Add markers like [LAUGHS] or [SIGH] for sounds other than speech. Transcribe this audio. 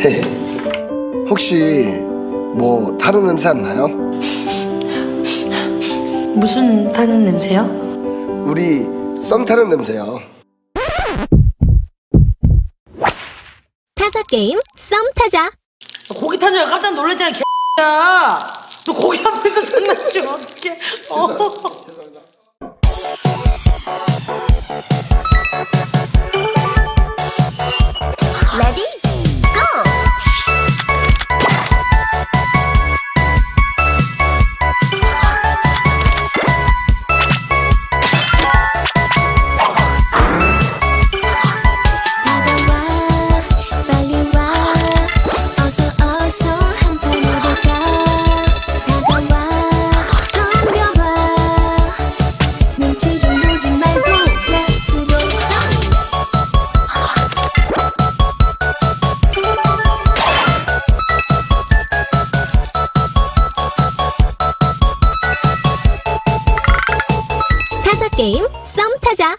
[LAUGHS] 혹시 뭐 다른 냄새 안 나요? 무슨 타는 냄새요? 우리 썸 타는 냄새요. 타자 게임 썸 타자. 고기 타냐가 깜짝 놀랐잖아 개야 [LAUGHS] 너 고기 앞에서 장난치면 어떡해 어. 게임 썸 타자.